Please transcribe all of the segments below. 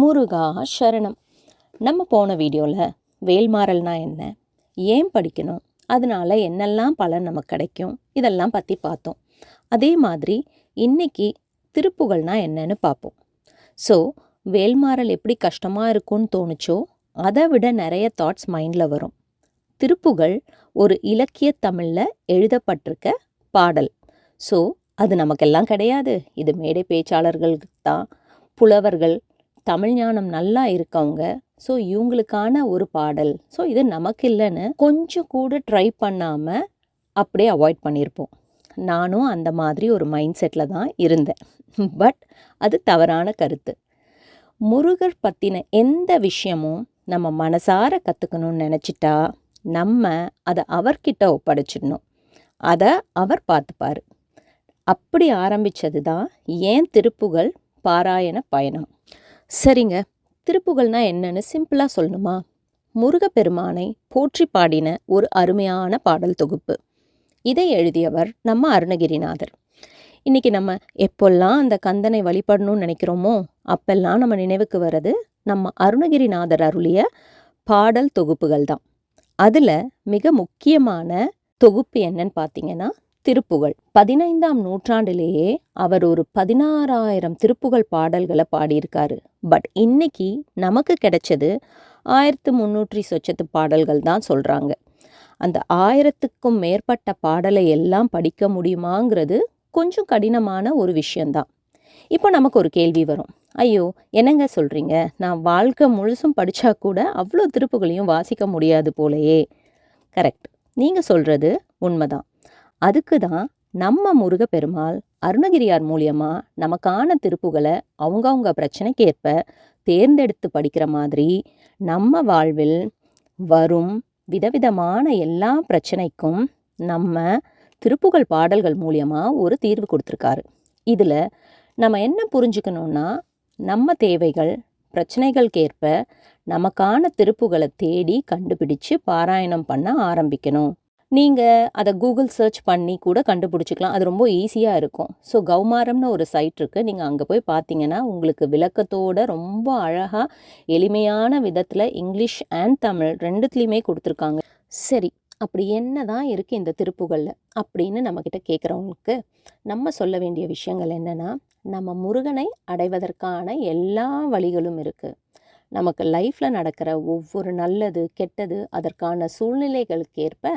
முருகா சரணம். நம்ம போன வீடியோவில் வேல்மாறல்னா என்ன? ஏன் படிக்கணும்? அதனால் என்னெல்லாம் பலன் நமக்கு கிடைக்கும்? இதெல்லாம் பற்றி பார்த்தோம். அதே மாதிரி இன்னைக்கு திருப்புகழ்னா என்னன்னு பார்ப்போம். ஸோ வேல்மாறல் எப்படி கஷ்டமாக இருக்கும்னு தோணுச்சோ அதை விட நிறைய தாட்ஸ் மைண்டில் வரும். திருப்புகழ் ஒரு இலக்கிய தமிழில் எழுதப்பட்டிருக்க பாடல். ஸோ அது நமக்கெல்லாம் கிடையாது. இது மேடை பேச்சாளர்களுக்கு தான் புலவர்கள் தமிழ் ஞானம் நல்லா இருக்கவங்க. ஸோ இவங்களுக்கான ஒரு பாடல். ஸோ இது நமக்கு இல்லைன்னு கொஞ்சம் கூட ட்ரை பண்ணாமல் அப்படியே அவாய்ட் பண்ணியிருப்போம் நானும் அந்த மாதிரி ஒரு மைண்ட் செட்டில் தான் இருந்தேன். பட் அது தவறான கருத்து. முருகர் பற்றின எந்த விஷயமும் நம்ம மனசார கற்றுக்கணும்னு நினச்சிட்டா நம்ம அதை அவர்கிட்ட ஒப்படைச்சிடணும். அதை அவர் பார்த்துப்பார் அப்படி ஆரம்பித்தது தான் ஏன் திருப்புகழ் பாராயண பயணம். சரிங்க. திருப்புகழ்னா என்னன்னு சிம்பிளாக சொல்லணுமா? முருகப்பெருமானை போற்றி பாடின ஒரு அருமையான பாடல் தொகுப்பு. இதை எழுதியவர் நம்ம அருணகிரிநாதர். இன்றைக்கி நம்ம எப்போல்லாம் அந்த கந்தனை வழிபடணும்னு நினைக்கிறோமோ அப்பெல்லாம் நம்ம நினைவுக்கு வர்றது நம்ம அருணகிரிநாதர் அருளிய பாடல் தொகுப்புகள் தான் அதில் மிக முக்கியமான தொகுப்பு என்னன்னு பார்த்தீங்கன்னா திருப்புகழ் பதினைந்தாம் நூற்றாண்டிலேயே அவர் ஒரு பதினாறாயிரம் திருப்புகழ் பாடல்களை பாடியிருக்காரு. பட் இன்னைக்கு நமக்கு கிடைச்சது ஆயிரத்து முந்நூற்றி சொச்சத்து பாடல்கள் தான் சொல்கிறாங்க அந்த ஆயிரத்துக்கும் மேற்பட்ட பாடலை எல்லாம் படிக்க முடியுமாங்கிறது கொஞ்சம் கடினமான ஒரு விஷயந்தான் இப்போ நமக்கு ஒரு கேள்வி வரும். ஐயோ என்னங்க சொல்கிறீங்க நான் வாழ்க்கை முழுசும் படித்தா கூட அவ்வளோ திருப்புகளையும் வாசிக்க முடியாது போலையே. கரெக்ட். நீங்கள் சொல்கிறது உண்மைதான். அதுக்கு தான் நம்ம முருகப்பெருமாள் அருணகிரியார் மூலியமாக நமக்கான திருப்புகளை அவங்கவுங்க பிரச்சனைக்கேற்ப தேர்ந்தெடுத்து படிக்கிற மாதிரி நம்ம வாழ்வில் வரும் விதவிதமான எல்லா பிரச்சனைக்கும் நம்ம திருப்புகழ் பாடல்கள் மூலியமாக ஒரு தீர்வு கொடுத்துருக்காரு. இதில் நம்ம என்ன புரிஞ்சுக்கணுன்னா நம்ம தேவைகள் பிரச்சனைகளுக்கேற்ப நமக்கான திருப்புகளை தேடி கண்டுபிடிச்சு பாராயணம் பண்ண ஆரம்பிக்கணும். நீங்கள் அதை கூகுள் சர்ச் பண்ணி கூட கண்டுபிடிச்சிக்கலாம். அது ரொம்ப ஈஸியாக இருக்கும். ஸோ கௌமாரம்னு ஒரு சைட் இருக்குது நீங்கள் அங்கே போய் பார்த்தீங்கன்னா உங்களுக்கு விளக்கத்தோட ரொம்ப அழகாக எளிமையான விதத்தில் இங்கிலீஷ் அண்ட் தமிழ் ரெண்டுத்துலேயுமே கொடுத்துருக்காங்க. சரி அப்படி என்ன தான் இருக்குது இந்த திருப்புகளில்? அப்படின்னு நம்மக்கிட்ட கேட்குறவங்களுக்கு நம்ம சொல்ல வேண்டிய விஷயங்கள் என்னென்னா நம்ம முருகனை அடைவதற்கான எல்லா வழிகளும் இருக்குது நமக்கு லைஃப்பில் நடக்கிற ஒவ்வொரு நல்லது கெட்டது அதற்கான சூழ்நிலைகளுக்கேற்ப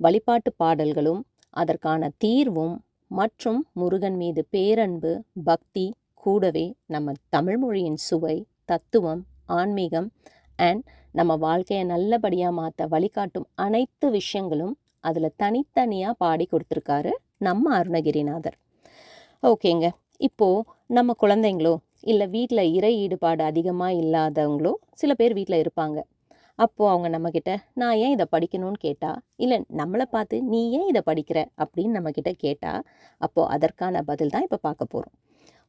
வழிபாட்டு பாடல்களும் அதற்கான தீர்வும் மற்றும் முருகன் மீது பேரன்பு பக்தி கூடவே நம்ம தமிழ் மொழியின் சுவை தத்துவம் ஆன்மீகம் அண்ட் நம்ம வாழ்க்கையை நல்லபடியாக மாற்ற வழிகாட்டும் அனைத்து விஷயங்களும் அதில் தனித்தனியாக பாடி கொடுத்துருக்காரு நம்ம அருணகிரிநாதர். ஓகேங்க. இப்போது நம்ம குழந்தைங்களோ இல்லை வீட்டில் இறை ஈடுபாடு அதிகமாக இல்லாதவங்களோ சில பேர் வீட்டில் இருப்பாங்க. அப்போது அவங்க நம்மக்கிட்ட நான் ஏன் இதை படிக்கணும்னு கேட்டால் இல்லை நம்மளை பார்த்து நீ ஏன் இதை படிக்கிற? அப்படின்னு நம்மக்கிட்ட கேட்டால் அப்போது அதற்கான பதில் தான் இப்போ பார்க்க போகிறோம்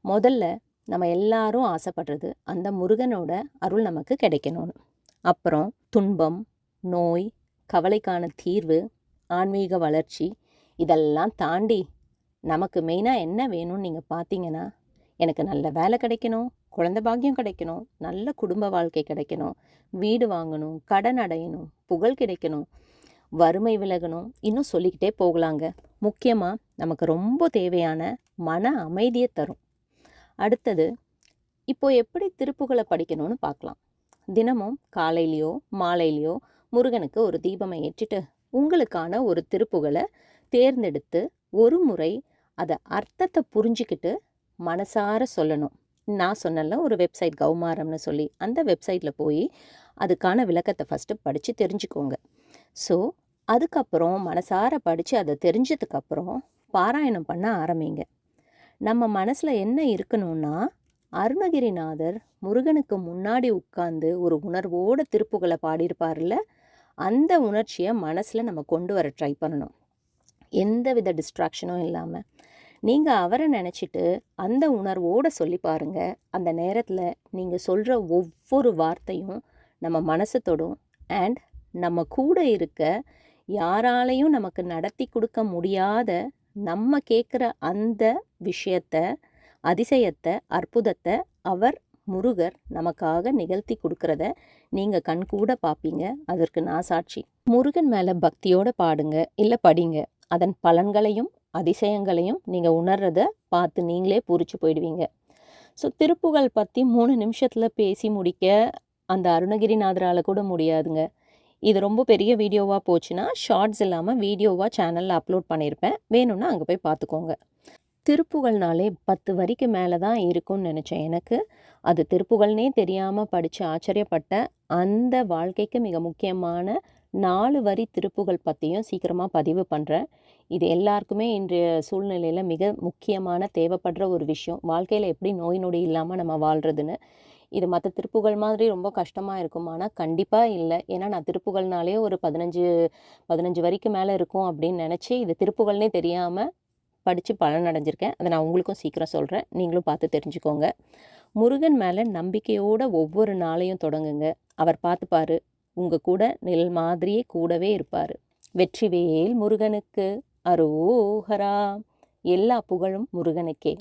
முதல்ல நம்ம எல்லாரும் ஆசைப்படுறது அந்த முருகனோட அருள் நமக்கு கிடைக்கணும்னு. அப்புறம் துன்பம் நோய் கவலைக்கான தீர்வு ஆன்மீக வளர்ச்சி இதெல்லாம் தாண்டி நமக்கு மெயினாக என்ன வேணும்னு நீங்கள் பார்த்தீங்கன்னா எனக்கு நல்ல வேலை கிடைக்கணும் குழந்த பாக்கியம் கிடைக்கணும் நல்ல குடும்ப வாழ்க்கை கிடைக்கணும் வீடு வாங்கணும் கடன் அடையணும் புகழ் கிடைக்கணும் வறுமை விலகணும் இன்னும் சொல்லிக்கிட்டே போகலாங்க. முக்கியமாக நமக்கு ரொம்ப தேவையான மன அமைதியை தரும். அடுத்தது இப்போ எப்படி திருப்புகளை படிக்கணும்னு பார்க்கலாம். தினமும் காலையிலையோ மாலையிலையோ முருகனுக்கு ஒரு தீபமை ஏற்றிட்டு உங்களுக்கான ஒரு திருப்புகளை தேர்ந்தெடுத்து ஒரு முறை அதை அர்த்தத்தை புரிஞ்சுக்கிட்டு மனசார சொல்லணும். நான் சொன்னல ஒரு வெப்சைட் கௌமாரம்னு சொல்லி அந்த வெப்சைட்டில் போய் அதுக்கான விளக்கத்தை ஃபஸ்ட்டு படித்து தெரிஞ்சுக்கோங்க. ஸோ அதுக்கப்புறம் மனசார படித்து அதை தெரிஞ்சதுக்கப்புறம் பாராயணம் பண்ண ஆரம்பிங்க. நம்ம மனசில் என்ன இருக்கணும்னா அருணகிரிநாதர் முருகனுக்கு முன்னாடி உட்கார்ந்து ஒரு உணர்வோட திருப்புகளை பாடியிருப்பார்ல அந்த உணர்ச்சியை மனசில் நம்ம கொண்டு வர ட்ரை பண்ணணும். எந்த வித டிஸ்ட்ராக்ஷனும் இல்லாமல் நீங்கள் அவரை நினச்சிட்டு அந்த உணர்வோடு சொல்லி பாருங்க. அந்த நேரத்தில் நீங்கள் சொல்கிற ஒவ்வொரு வார்த்தையும் நம்ம மனசு தொடும். அண்ட் நம்ம கூட இருக்க யாராலையும் நமக்கு நடத்தி கொடுக்க முடியாத நம்ம கேட்குற அந்த விஷயத்த அதிசயத்தை அற்புதத்தை அவர் முருகர் நமக்காக நிகழ்த்தி கொடுக்கறத நீங்கள் கண்கூட பார்ப்பீங்க அதற்கு நான் சாட்சி. முருகன் மேலே பக்தியோடு பாடுங்க இல்லை படிங்க. அதன் பலன்களையும் அதிசயங்களையும் நீங்கள் உணர்றத பார்த்து நீங்களே பூரிச்சு போயிடுவீங்க. ஸோ திருப்புகள் பற்றி மூணு நிமிஷத்தில் பேசி முடிக்க அந்த அருணகிரிநாதரால் கூட முடியாதுங்க. இது ரொம்ப பெரிய வீடியோவாக போச்சுன்னா ஷார்ட்ஸ் இல்லாமல் வீடியோவாக சேனலில் அப்லோட் பண்ணியிருப்பேன் வேணும்னா அங்கே போய் பார்த்துக்கோங்க திருப்புகழ்னாலே பத்து வரிக்கு மேலே தான் இருக்கும்னு நினச்சேன் எனக்கு. அது திருப்புகழ்னே தெரியாமல் படித்து ஆச்சரியப்பட்ட அந்த வாழ்க்கைக்கு மிக முக்கியமான நாலு வரி திருப்புகள் பற்றியும் சீக்கிரமாக பதிவு பண்ணுறேன் இது எல்லாருக்குமே இன்றைய சூழ்நிலையில் மிக முக்கியமான தேவைப்படுற ஒரு விஷயம். வாழ்க்கையில் எப்படி நோய் நொடி இல்லாமல் நம்ம வாழ்கிறதுன்னு இது மற்ற திருப்புகள் மாதிரி ரொம்ப கஷ்டமாக இருக்கும். ஆனால் கண்டிப்பாக இல்லை. ஏன்னா நான் திருப்புகள்னாலே ஒரு பதினஞ்சு பதினஞ்சு வரிக்கு மேலே இருக்கும் அப்படின்னு நினச்சி இது திருப்புகள்னே தெரியாமல் படித்து பலன் அடைஞ்சிருக்கேன் அதை நான் உங்களுக்கும் சீக்கிரம் சொல்கிறேன் நீங்களும் பார்த்து தெரிஞ்சுக்கோங்க. முருகன் மேலே நம்பிக்கையோட ஒவ்வொரு நாளையும் தொடங்குங்க. அவர் பார்த்துப்பாரு உங்கள் கூட நெல் மாதிரியே கூடவே இருப்பார். வெற்றிவேல் முருகனுக்கு அரோஹரா. எல்லா புகழும் முருகனுக்கே.